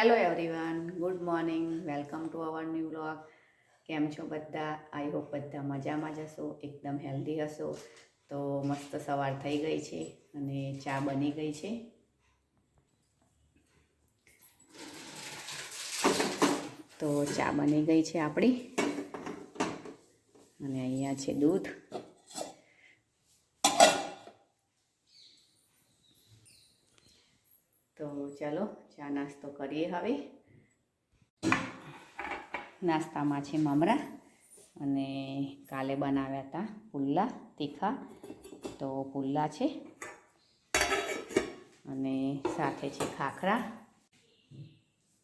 Hello everyone good morning welcome to our new vlog કેમ છો બધા? આઈ હોપ બધા મજામાં જ હશો, એકદમ હેલ્ધી હશો. તો મસ્ત સવાર થઈ ગઈ છે અને ચા બની ગઈ છે. તો ચા બની ગઈ છે આપણી. અને અહીંયા છે દૂધ તો ચાલો ચા નાસ્તો કરીએ હવે. નાસ્તામાં છે મમરા અને કાલે બનાવ્યા હતા પુલ્લા, તીખા. તો પુલ્લા છે અને સાથે છે ખાખરા.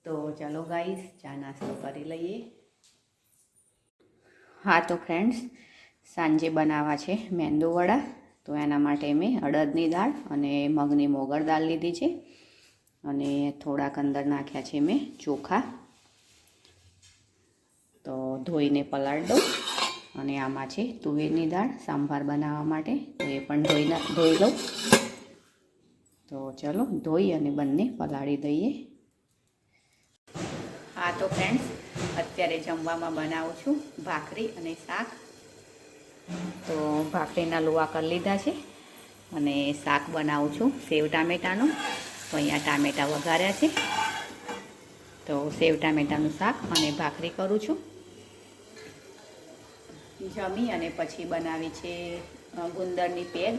તો ચાલો ગાઈસ ચા નાસ્તો કરી લઈએ. હા, તો ફ્રેન્ડ્સ, સાંજે બનાવવા છે મેંદુવડા. તો એના માટે મેં અડદની દાળ અને મગની મોગર દાળ લીધી છે. અને થોડાક અંદર નાખ્યા છે મેં ચોખા. તો ધોઈને પલાળ દઉં અને આમાં છે તુવેરની દાળ, સાંભાર બનાવવા માટે. તો એ પણ ધોઈના ધોઈ લઉં. તો ચલો ધોઈ અને બંને પલાળી દઈએ. હા, તો ફ્રેન્ડ્સ અત્યારે જમવામાં બનાવું છું ભાખરી અને શાક. તો ભાખરીના લોવા કરી લીધા છે અને શાક બનાવું છું સેવ ટામેટાનું. તો અહીંયા ટામેટાં વઘાર્યા છે. તો સેવ ટામેટાનું શાક અને ભાખરી કરું છું. જમી અને પછી બનાવી છે ગુંદરની પેજ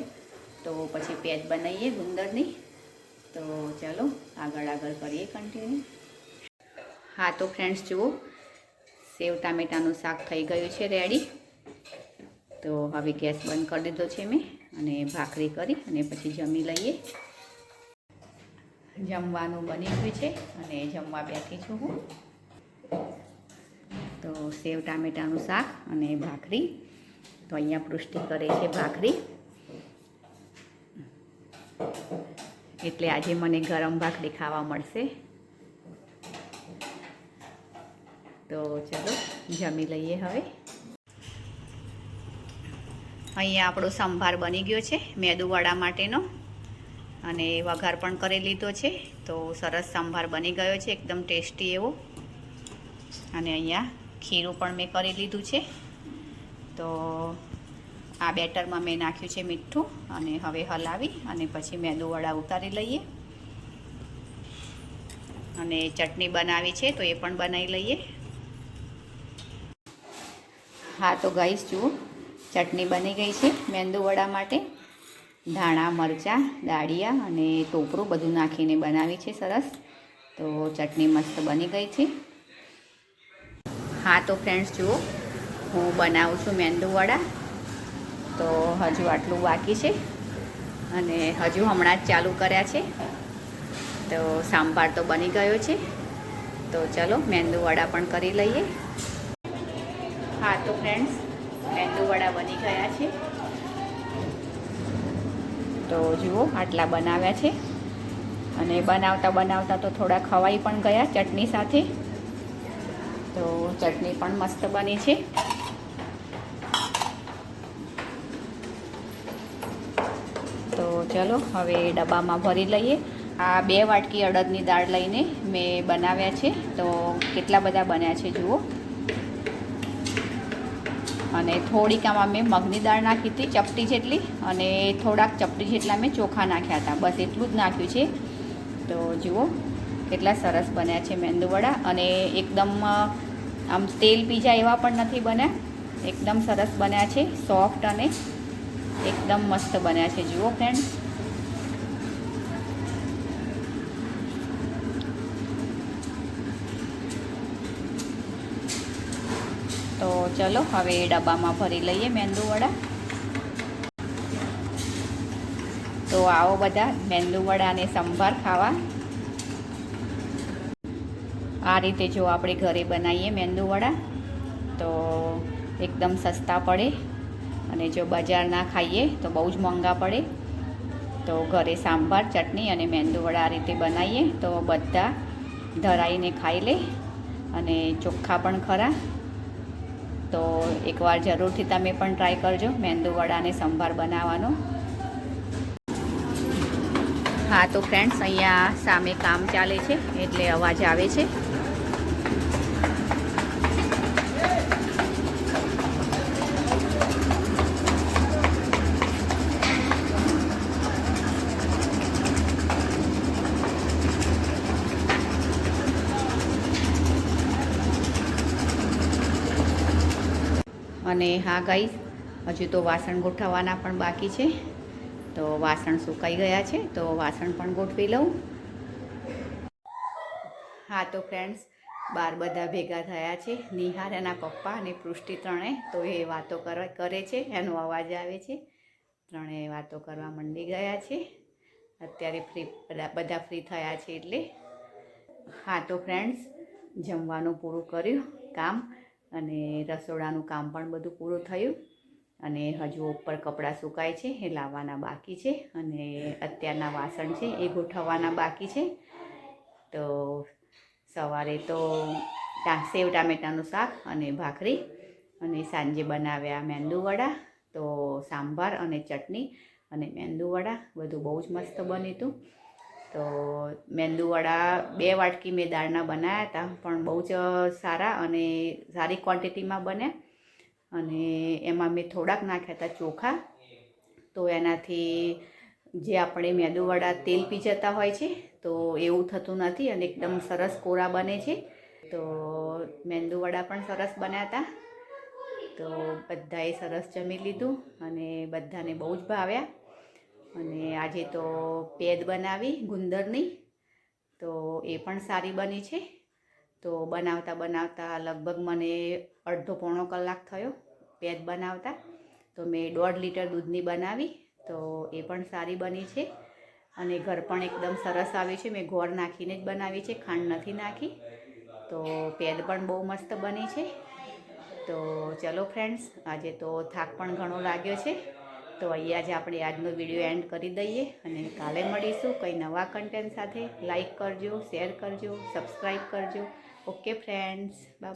તો પછી પેજ બનાવીએ ગુંદરની. તો ચાલો, આગળ આગળ કરીએ કન્ટિન્યુ હા, તો ફ્રેન્ડ્સ જુઓ, સેવ ટામેટાનું શાક થઈ ગયું છે રેડી તો હવે ગેસ બંધ કરી દીધો છે મેં અને ભાખરી કરી અને પછી જમી લઈએ. જમવાનું બની ગયું છે અને જમવા બેઠી છું હું. તો સેવ ટામેટાનું શાક અને ભાખરી. તો અહીંયા પૃષ્ટિ કરે છે ભાખરી. એટલે આજે મને ગરમ ભાખરી ખાવા મળશે. તો ચલો, જમી લઈએ હવે. અહીંયા આપણો સંભાર બની ગયો છે મેદુવડા માટેનો. અને વઘાર પણ કરી લીધો છે. તો સરસ સંભાર બની ગયો છે, એકદમ ટેસ્ટી એવો. અને અહીંયા ખીરું પણ મેં કરી લીધું છે. તો આ બેટરમાં મેં નાખ્યું છે મીઠું અને હવે હલાવી અને પછી મેંદુવડા ઉતારી લઈએ. અને ચટણી બનાવી છે તો એ પણ બનાવી લઈએ. હા, તો ગાઈશ જુઓ, ચટણી બની ગઈ છે મેંદુવડા માટે. ધાણા, મરચાં, દાળિયા અને ટોપરું બધું નાખીને બનાવી છે સરસ. તો ચટણી મસ્ત બની ગઈ છે. હા, તો ફ્રેન્ડ્સ જુઓ, હું બનાવું છું મેંદુવડા તો હજુ આટલું બાકી છે અને હજુ હમણાં જ ચાલુ કર્યા છે. તો સાંભાર તો બની ગયો છે. તો ચલો મેંદુવડા પણ કરી લઈએ. હા, તો ફ્રેન્ડ્સ મેંદુવડા બની ગયા છે. તો જુઓ, આટલા બનાવ્યા છે. અને બનાવતા બનાવતા તો થોડા ખવાઈ પણ ગયા ચટણી સાથે. તો ચટણી પણ મસ્ત બની છે. તો ચલો, હવે ડબ્બામાં ભરી લઈએ. આ બે વાટકી અડદની દાળ લઈને મેં બનાવ્યા છે. તો કેટલા બધા બન્યા છે જુઓ. અને થોડીક આમાં મેં મગની દાળ નાખી હતી, ચપટી જેટલી, અને થોડાક ચપટી જેટલા મેં ચોખા નાખ્યા હતા. બસ એટલું જ નાખ્યું છે. તો જુઓ, કેટલા સરસ બન્યા છે મેંદુવડા અને એકદમ આમ તેલ પીજા એવા પણ નથી બન્યા. એકદમ સરસ બન્યા છે, સોફ્ટ અને એકદમ મસ્ત બન્યા છે. જુઓ ફ્રેન્ડ્સ ચલો, હવે ડબ્બામાં ભરી લઈએ મેંદુવડા તો આવો બધા મેંદુવડા અને સંભાર ખાવા. આ રીતે જો આપણે ઘરે બનાવીએ મેંદુવડા તો એકદમ સસ્તા પડે. અને જો બજારના ખાઈએ, તો બહુ જ મોંઘા પડે. તો ઘરે સાંભાર, ચટણી અને મેંદુવડા આ રીતે બનાવીએ. તો બધા ધરાઈને ખાઈ લે. અને ચોખ્ખા પણ ખરા. તો એકવાર જરૂરથી તમે પણ ટ્રાય કરજો મેંદુવડાને સંભાર બનાવવાનો. હા, તો ફ્રેન્ડ્સ અહીંયા સામે કામ ચાલે છે, એટલે અવાજ આવે છે. અને હા ગાઈસ હજુ તો વાસણ ગોઠવવાના પણ બાકી છે. તો વાસણ સુકાઈ ગયા છે, તો વાસણ પણ ગોઠવી લઉં. હા, તો ફ્રેન્ડ્સ બાર બધા ભેગા થયા છે, નિહાર એના પપ્પા અને પૃષ્ટિ ત્રણે, તો એ વાતો કરવા કરે છે, એનો અવાજ આવે છે. ત્રણેય વાતો કરવા મંડી ગયા છે. અત્યારે ફ્રી બધા બધા ફ્રી થયા છે એટલે. હા, તો ફ્રેન્ડ્સ જમવાનું પૂરું કર્યું, કામ. અને રસોડાનું કામ પણ બધું પૂરું થયું. અને હજુ ઉપર કપડાં સુકાય છે, એ લાવવાના બાકી છે, અને અત્યારના વાસણ છે, એ ગોઠવવાના બાકી છે. તો સવારે તો સેવ, ટામેટાનું શાક અને ભાખરી અને સાંજે બનાવ્યા મેંદુવડા તો સાંભાર અને ચટણી અને મેંદુવડા બધું બહુ જ મસ્ત બન્યું હતું તો મેંદુવડા બે વાટકી મેં દાળના બનાવ્યા હતા, પણ બહુ જ સારા અને સારી ક્વોન્ટિટીમાં બન્યા અને એમાં મેં થોડાક નાખ્યા હતા ચોખા. તો એનાથી જે આપણે મેંદુવડા તેલ પી જતા હોય છે, તો એવું થતું નથી અને એકદમ સરસ કોરા બને છે. તો મેંદુવડા પણ સરસ બન્યા હતા. તો બધાએ સરસ જમી લીધું અને બધાને બહુ જ ભાવ્યા. અને આજે તો પેદ બનાવી, ગુંદરની. તો એ પણ સારી બની છે. તો બનાવતા બનાવતા લગભગ મને અડધો પોણો કલાક થયો પેદ બનાવતા. તો મેં દોઢ લીટર દૂધની બનાવી, તો એ પણ સારી બની છે. અને ઘર પણ એકદમ સરસ આવ્યું છે. મેં ગોળ નાખીને જ બનાવી છે, ખાંડ નથી નાખી. તો પેદ પણ બહુ મસ્ત બની છે. તો ચલો ફ્રેન્ડ્સ આજે તો થાક પણ ઘણો લાગ્યો છે. તો અહીંયા જ આપણે આજનો વીડિયો એન્ડ કરી દઈએ અને કાલે મળીશું કંઈ નવા કન્ટેન્ટ સાથે. લાઈક કરજો શેર કરજો સબસ્ક્રાઈબ કરજો. Okay friends by